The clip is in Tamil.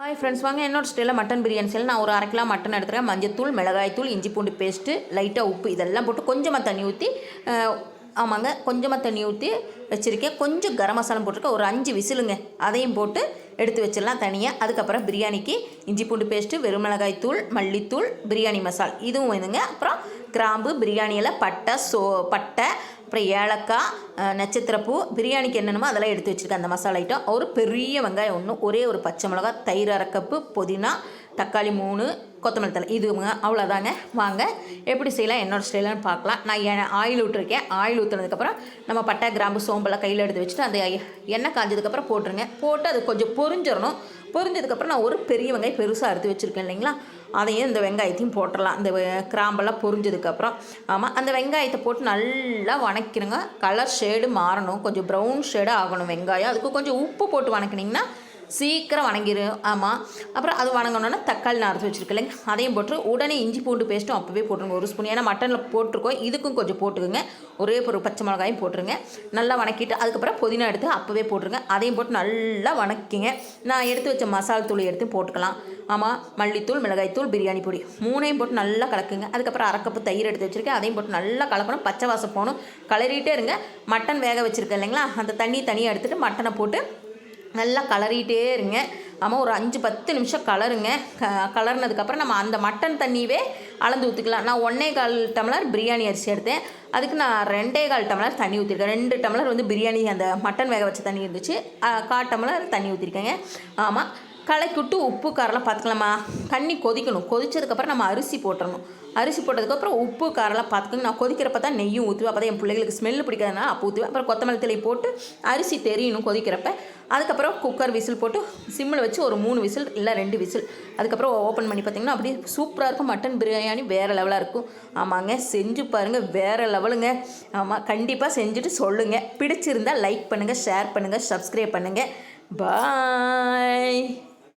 ஹாய் ஃப்ரெண்ட்ஸ் வாங்க என்னோட ஸ்டைலில் மட்டன் பிரியாணி செய்யல நான் ஒரு அரை கிலோ மட்டன் எடுத்துகிறேன் மஞ்சத்தூள் மிளகாய்த்தூள் இஞ்சி பூண்டு பேஸ்ட்டு லைட்டாக உப்பு இதெல்லாம் போட்டு கொஞ்சமாக தண்ணி ஊற்றி ஆமாங்க கொஞ்சமாக தண்ணி ஊற்றி வச்சுருக்கேன். கொஞ்சம் கரம் மசாலா போட்டிருக்கேன். ஒரு அஞ்சு விசிலுங்க. அதையும் போட்டு எடுத்து வச்சிடலாம் தனியாக அதுக்கப்புறம் பிரியாணிக்கு இஞ்சி பூண்டு பேஸ்ட்டு வெறும் மிளகாய் தூள் மல்லித்தூள் பிரியாணி மசால். இதுவும் வேணுங்க. அப்புறம் கிராம்பு பிரியாணியில் பட்டை சோ பட்டை அப்புறம் ஏலக்காய் நட்சத்திரப்பூ பிரியாணிக்கு என்னென்னமோ அதெல்லாம் எடுத்து வச்சுருக்கேன். அந்த மசாலா ஐட்டம் ஒரு பெரிய வெங்காயம் ஒன்று ஒரே ஒரு பச்சை மிளகா தயிர் அரைக்கப்பு புதினா தக்காளி மூணு கொத்தமல்லி தலை இதுவுங்க அவ்வளோதாங்க வாங்க எப்படி செய்யலாம் என்னோட ஸ்டைலான்னு பார்க்கலாம். நான் எண்ணெய் ஆயில் விட்டுருக்கேன் ஆயில் ஊற்றுனதுக்கப்புறம் நம்ம பட்டை கிராம்பு சோம்பெல்லாம் கையில் எடுத்து வச்சுட்டு அந்த எண்ணெய் காஞ்சதுக்கப்புறம் போட்டுருங்க. போட்டு அது கொஞ்சம் பொரிஞ்சிடணும் பொரிஞ்சதுக்கப்புறம் நான் ஒரு பெரிய வெங்காயம் பெருசாக அறுத்து வச்சுருக்கேன் இல்லைங்களா? அதையும் இந்த வெங்காயத்தையும் போட்டுடலாம் இந்த கிராம்பெல்லாம் பொரிஞ்சதுக்கப்புறம். ஆமாம் அந்த வெங்காயத்தை போட்டு நல்லா வணக்கிடுங்க கலர் ஷேடு மாறணும். கொஞ்சம் ப்ரௌன் ஷேடு ஆகணும் வெங்காயம். அதுக்கு கொஞ்சம் உப்பு போட்டு வணக்கினீங்கன்னா சீக்கிரம் வணங்கிடும் ஆமாம் அப்புறம் அது வணங்கணுன்னா தக்காளி நான் அரைச்சி வச்சுருக்கேன். அதையும் போட்டு உடனே இஞ்சி பூண்டு பேஸ்ட்டும் அப்போவே போட்டுருங்க. ஒரு ஸ்பூன். ஏன்னா மட்டனில் போட்டிருக்கோம். இதுக்கும் கொஞ்சம் போட்டுக்கோங்க. ஒரே ஒரு பச்சை மிளகாயும் போட்டுருங்க. நல்லா வணக்கிட்டு அதுக்கப்புறம் புதினா எடுத்து அப்போவே போட்டுருங்க. அதையும் போட்டு நல்லா வணக்கிங்க. நான் எடுத்து வச்ச மசால் தூள் எடுத்து போட்டுக்கலாம். ஆமாம் மல்லித்தூள் மிளகாய்த்தூள் பிரியாணி பொடி. மூணையும் போட்டு நல்லா கலக்குங்க. அதுக்கப்புறம் அரைக்கப்பு தயிர் எடுத்து வச்சுருக்கேன். அதையும் போட்டு நல்லா கலக்கணும். பச்சை வாசம் போகணும். கலரிட்டே இருங்க. மட்டன் வேக வச்சுருக்கேன் இல்லைங்களா? அந்த தண்ணி தனியாக எடுத்துகிட்டு மட்டனை போட்டு நல்லா கலரிட்டே இருங்க. ஆமாம் ஒரு அஞ்சு பத்து நிமிஷம் கலருங்க. க கலர்னதுக்கப்புறம் நம்ம அந்த மட்டன் தண்ணியவே அளந்து ஊற்றிக்கலாம் நான் ஒன்றே கால் டம்ளர் பிரியாணி அரிசி எடுத்தேன். அதுக்கு நான் ரெண்டே கால் டம்ளர் தண்ணி ஊற்றிருக்கேன் ரெண்டு டம்ளர் வந்து பிரியாணி அந்த மட்டன் வேக வச்ச தண்ணி இருந்துச்சு. அஹ், கால் டம்ளர் தண்ணி ஊற்றிருக்கேங்க ஆமாம் கலக்கி விட்டு உப்பு காரெல்லாம் பார்த்துக்கலாமா தண்ணி கொதிக்கணும். கொதிச்சதுக்கப்புறம் நம்ம அரிசி போட்டுடணும் அரிசி போட்டதுக்கப்புறம் உப்பு காரெல்லாம் பார்த்துக்கோங்க நான் கொதிக்கிறப்ப தான் நெய்யும் ஊற்றுவேன் அப்போ தான் என் பிள்ளைகளுக்கு ஸ்மெல் பிடிக்காதுனால அப்போ ஊற்றுவேன் அப்புறம் கொத்தமல்லி தழை போட்டு அரிசி தெரியணும் கொதிக்கிறப்ப. அதுக்கப்புறம் குக்கர் விசில் போட்டு சிம்மில் வச்சு ஒரு மூணு விசில் இல்லை ரெண்டு விசில். அதுக்கப்புறம் ஓப்பன் பண்ணி பார்த்தீங்கன்னா அப்படியே சூப்பராக இருக்கும். மட்டன் பிரியாணி வேறு லெவலாக இருக்கும். ஆமாங்க செஞ்சு பாருங்கள் வேறு லெவலுங்க ஆமாம் கண்டிப்பாக செஞ்சுட்டு சொல்லுங்கள் பிடிச்சிருந்தா லைக் பண்ணுங்கள் ஷேர் பண்ணுங்கள் சப்ஸ்கிரைப் பண்ணுங்கள் பாய்